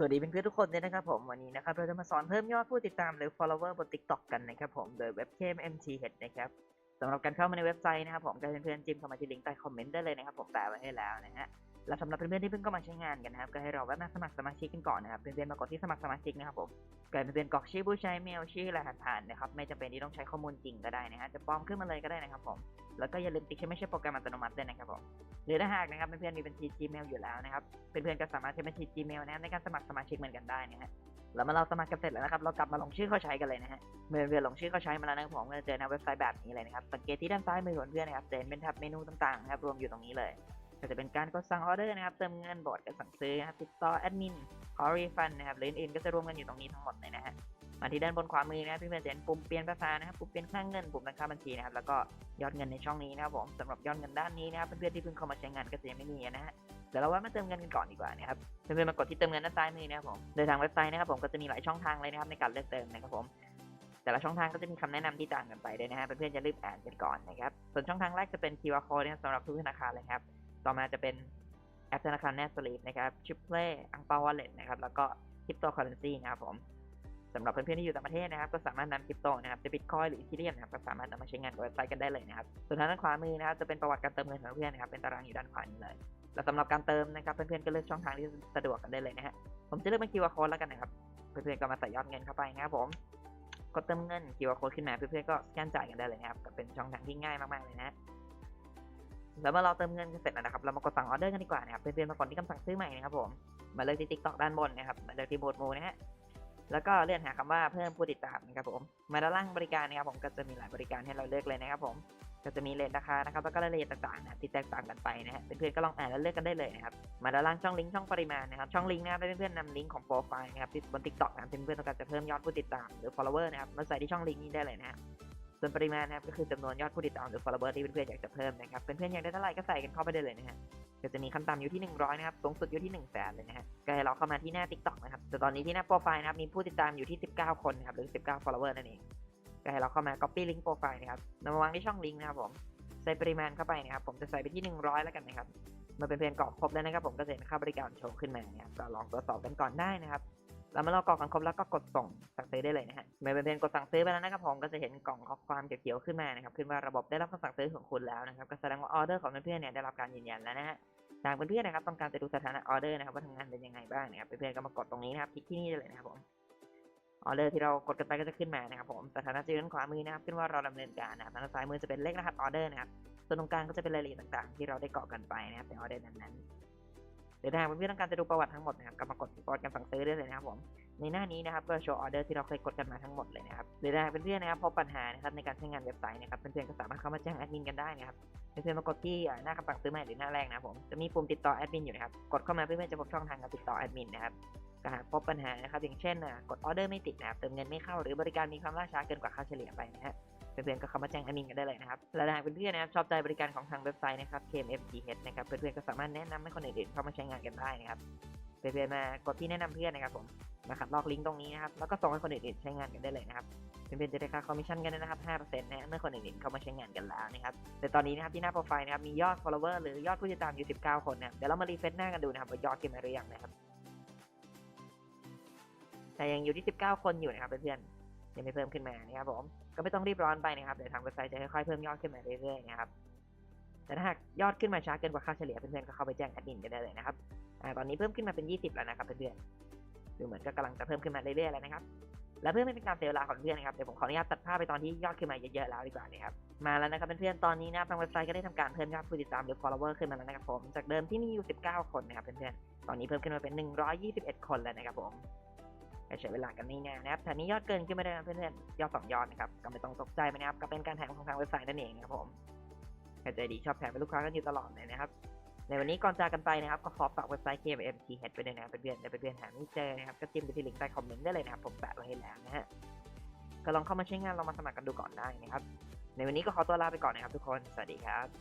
สวัสดีเพื่อนๆทุกคนเลยนะครับผมวันนี้นะครับเราจะมาสอนเพิ่มยอดผู้ติดตามหรือ follower บน TikTok กันนะครับผมโดยเว็บเคม MTH นะครับสำหรับการเข้ามาในเว็บไซต์นะครับผมก็เพื่อนๆจิ้มเข้ามาที่ลิงก์ใต้คอมเมนต์ได้เลยนะครับผมแปะไว้ให้แล้วนะฮะและสำหรับเพื่อนๆที่เพิ่งเข้ามาใช้งานกันนะครับก็ให้เราแวะมาสมัครสมาชิกกันก่อนนะครับเพื่อนๆมากดที่สมัครสมาชิกนะครับผม ก็ให้เพื่อนกรอกชื่อผู้ใช้เมลชื่อรหัสผ่านนะครับไม่จำเป็นที่ต้องใช้ข้อมูลจริงก็ได้นะฮะจะปลอมขึ้นมาเลยก็ได้นะครับผมแล้วก็อย่าลืมติ๊กใช้ไม่ใช่โปรแกรมอัตโนมัติด้วยนะครับผมหรือถ้าหากนะครับเพื่อนๆมีบัญชี Gmail อยู่แล้วนะครับเพื่อนๆก็สามารถใช้บัญชี Gmail นะครับในการสมัครสมาชิกเหมือนกันได้นะฮะแล้วเมื่อเราสมัครกันเสร็จแล้วนะครับเรากลับมาลงชื่อเข้าใช้กันเลยนะฮะเมื่อเพื่อนลงชื่อเข้าใช้มาแล้วนะครับผมก็จะเจอหน้าเว็บไซต์แบบนี้เลยนะครับสังเกตที่ด้านซ้ายมือของเพื่อนนะครับจะเห็นเป็นแท็บเมนูต่างๆนะครับรวมอยู่ตรงนี้เลย ก็จะเป็นการกดสั่งออเดอร์นะครับ เติมเงินบอร์ดการสั่งซื้อนะครับติดต่อแอดมินขอรีฟันนะครับหรืออื่นก็จะรวมกันอยู่ตรงนี้ทั้งหมดเลยนะฮะมาที่ด้านบนขวามือนะครับเพื่อนจะเห็นปุ่มเปลี่ยนภาษานะครับปุ่มเปลี่ยนค่าเงินปุ่มตั้งค่าบัญชีนะครับแล้วก็ยอดเงินในช่องนี้นะครับผมสำหรับยอดเงินด้านนี้นะครับเพื่อนๆที่เพิ่งเข้ามาใช้งานก็จะยังไม่มีนะฮะเดี๋ยวเราว่ามาเติมเงินกันก่อนดีกว่านะครับเพื่อนๆมากดที่เติมเงินด้านซ้ายมือนะครับผมโดยทางเว็บไซต์นะครับผมก็จะมีหลายช่องทางเลยนะครับในการเลือกเติมนะครับผมแต่ละช่องทางก็จะมีคำแนะนำที่ต่างกันไปด้วยนะฮะเพื่อนๆจะรีบอ่านกันก่อนนะครับส่วนช่องทางแรกจะเป็น QR code นะครับสำหรับทุกธนาคารเลยครับ ต่อมาจะเป็นแอปธนาคารแนสลีปนะครับชิปเล่อังเปาวอลเล็ตนะครับ แล้วก็คริปโตเคอเรนซีนะครับผมสำหรับเพื่อนๆที่อยู่ต่างประเทศนะครับ ก็สามารถนำคริปโตนะครับจะบิตคอยหรืออีเทเรียมนะครับก็สามารถนำมาใช้งานกับเว็บไซต์กันได้เลยนะครับ ส่วนทางด้านขวามือนะครับจะเป็นประวัติการเติมเงินของเพื่อนนะครับเป็นตารางอยู่ด้านขวานี้เลย และสำหรับการเติมนะครับเพื่อนๆก็เลือกช่องทางที่สะดวกกันได้เลยนะฮะผมจะเลือกเป็น QR code แล้วกันนะครับเพื่อนๆก็มาใส่ยอดเงินเข้าไปนะครับผมกดเติมเงิน QR code ขึ้นมาเพื่อนๆก็สแกนจ่ายกันได้เลยนะครับก็เป็นช่องทางที่ง่ายมากๆเลยนะ แล้วเมื่อเราเติมเงินกันเสร็จแล้วนะครับ เรามากดสั่งออเดอร์กันดีกว่านะครับ เพื่อนๆมากดที่คำสั่งซื้อใหม่นะครับผม มาเลือกที่ TikTok ด้านบนนะครับ มาเลือกที่โหมดหมู่นะฮะ แล้วก็เลื่อนหาคำว่าเพิ่มผู้ติดตามนะครับผม มาด้านล่างบริการนะครับผม ก็จะมีหลายบริการให้เราเลือกเลยนะครับผม ก็จะมีเลทราคานะครับ แล้วก็รายละเอียดต่างๆนะที่แตกต่างกันไปนะฮะ เพื่อนๆก็ลองอ่านแล้วเลือกกันได้เลยนะครับ มาด้านล่างช่องลิงก์ช่องปริมาณนะครับ ช่องลิงก์นะครับเพื่อนๆนำลิงก์ของโปรไฟล์นะครับที่บน TikTok นะครับที่เพื่อนๆต้องการจะเพิ่มยอดผู้ติดตามหรือ follower นะครับมาใส่ที่ช่องลิงก์นี้ได้เลยนะ ส่วนปริมาณนะครับก็คือจำนวนยอดผู้ติดตามหรือ follower ที่เพื่อนๆอยากจะเพิ่มนะครับเพื่อนๆอยากได้เท่าไหร่ก็ใส่กันเข้าไปได้เลยนะฮะก็จะมีขั้นต่ำอยู่ที่ 100 นะครับ สูงสุดอยู่ที่ 1 0 0 0 0แสนเลยนะฮะ ก็ให้เราเข้ามาที่หน้า TikTok นะครับ แต่ตอนนี้ที่หน้าโปรไฟล์นะครับ มีผู้ติดตามอยู่ที่ 19 คนนะครับ หรือ 19 follower นั่นเอง ก็ให้เราเข้ามา copy link โปรไฟล์นะครับนำมาวางที่ช่องลิงก์นะครับผม ใส่ปริมาณเข้าไปนะครับ ผมจะใส่ไปที่ 100 แล้วกันนะครับ เมื่อเป็นเพื่อนกรอกครบแล้วนะครับ ผมก็จะเห็นค่าบริการโชว์ขึ้นมานะครับ ก็ลองตรวจสอบกันก่อนได้นะครับ แล้วเมื่อเรากรอกกันครบแล้วก็กดส่งสั่งซื้อได้เลยนะฮะเมื่อเป็นเพื่อนกดสั่งซื้อไปแล้วนะครับผมก็จะเห็นกล่องข้อความเขียวๆขึ้นมานะครับขึ้นว่าระบบได้รับคำสั่งซื้อของคุณแล้วนะครับก็แสดงว่าออเดอร์ของเพื่อนๆเนี่ยได้รับการยืนยันแล้วนะฮะทางเพื่อนๆนะครับต้องการจะดูสถานะออเดอร์นะครับว่าทำงานเป็นยังไงบ้างนะครับเพื่อนๆก็มากดตรงนี้นะครับคลิกที่นี่ได้เลยนะครับผมออเดอร์ที่เรากดกันไปก็จะขึ้นมานะครับผมสถานะจะอยู่ด้านขวามือนะครับขึ้นว่าเราดำเนินการนะครับทางด้านซ้ายมือจะเป็นเลขรหัสออเดอร์นะครับส่วนตรงกลางก็จะเป็นรายละเอียดต่างๆ ที่เราได้เกาะกันไปนะครับในออเดอร์นั้นๆ หรือถ้าเพื่อนๆต้องการจะดูประวัติทั้งหมดนะครับก็มากดที่ประวัติการสั่งซื้อได้เลยนะครับผมในหน้านี้นะครับก็โชว์ออเดอร์ที่เราเคยกดกันมาทั้งหมดเลยนะครับหรือถ้าเพื่อนๆนะครับพบปัญหานะครับในการใช้งานเว็บไซต์นะครับเพื่อนๆก็สามารถเข้ามาแจ้งแอดมินกันได้นะครับเพื่อนๆมากดที่หน้าคำสั่งซื้อใหม่หรือหน้าแรกนะครับผมจะมีปุ่มติดต่อแอดมินอยู่นะครับกดเข้ามาเพื่อนๆจะพบช่องทางการติดต่อแอดมินนะครับก็หากพบปัญหานะครับอย่างเช่นกดออเดอร์ไม่ติดนะครับเติมเงินไม่เข้าหรือบริการมีความล่าช้าเกินกว่าค่าเฉลี่ยไปนะฮะ พื่อนๆก็เข้ามาแจ้งแอดมินกันได้เลยนะครับและหากเพื่อนๆนะครับชอบใจบริการของทางเว็บไซต์นะครับ KMFGH นะครับเพื่อนๆก็สามารถแนะนำให้คนอื่นๆเข้ามาใช้งานกันได้นะครับเพื่อนๆมากดที่แนะนำเพื่อนนะครับผมมาขัดลอกลิงก์ตรงนี้นะครับแล้วก็ส่งให้คนอื่นๆใช้งานกันได้เลยนะครับเพื่อนๆจะได้ค่าคอมมิชชั่นกันด้นะครับ5%นะเมื่อคนอื่นๆเข้ามาใช้งานกันแล้วนะครับแต่ตอนนี้นะครับที่หน้าโปรไฟล์นะครับมียอด follower หรือยอดผู้ติดตามอยู่ 19 คนนะครับเดี๋ยวเรามารีเฟซหน้ากันดูนะครับว่ายอดขึ้นมาหรือยังนะครับแต่ยังอยู่ที่ 19 คนอยู่นะครับเพื่อนๆยังไม่เพิ่มขึ้นมานะครับผม ก็ไม่ต้องรีบร้อนไปนะครับเดี๋ยวทางเว็บไซต์จะค่อยๆเพิ่มยอดขึ้นมาเรื่อยๆนะครับแต่ถ้าหากยอดขึ้นมาช้าเกินกว่าค่าเฉลี่ยเพื่อนๆก็เข้าไปแจ้งแอดมินกันได้เลยนะครับอตอนนี้เพิ่มขึ้นมาเป็น 20 แล้วนะครับเพื่อนๆดูเหมือนก็กำลังจะเพิ่มขึ้นมาเรื่อยๆแล้วนะครับและเพื่อไม่เป็นการเสียเวลาของเพื่อนนะครับเดี๋ยวผมขออนุญาตตัดภาพไปตอนที่ยอดขึ้นมาเยอะๆแล้วดีกว่านะครับมาแล้วนะครับเพื่อนๆตอนนี้นะทางเว็บไซต์ก็ได้ทำการเพิ่มยอดผู้ติดตามหรือ follower ขึ้นมาแล้วนะครับผมจากเดิมที่มีอยู่ 19 คนนะครับเพื่อนๆตอนนี้เพิ่มขึ้นมาเป็น 121 คนแล้วนะครับผม ใช้เวลากันนี่นานนะครับแถวนี้ยอดเกินขึ้นไม่ได้นะเพื่อนๆ ยอดสองยอดนะครับ ก็ไม่ต้องตกใจไปนะครับ ก็เป็นการแถมของทางเว็บไซต์นั่นเองนะครับผมใครใจดีชอบแถมเป็นลูกค้ากันอยู่ตลอดเลยนะครับ ในวันนี้ก่อนจากกันไปนะครับ ก็ขอฝากเว็บไซต์ KMTH ไปด้วยนะครับเพื่อนๆแต่เพื่อนๆหาไม่เจอนะครับ ก็จิ้มไปที่ลิงก์ใต้คอมเมนต์ได้เลยนะครับ ผมแปะไว้ให้แล้วนะฮะ ก็ลองเข้ามาใช้งานลองมาสมัครกันดูก่อนได้นะครับ ในวันนี้ก็ขอตัวลาไปก่อนนะครับทุกคน สวัสดีครับ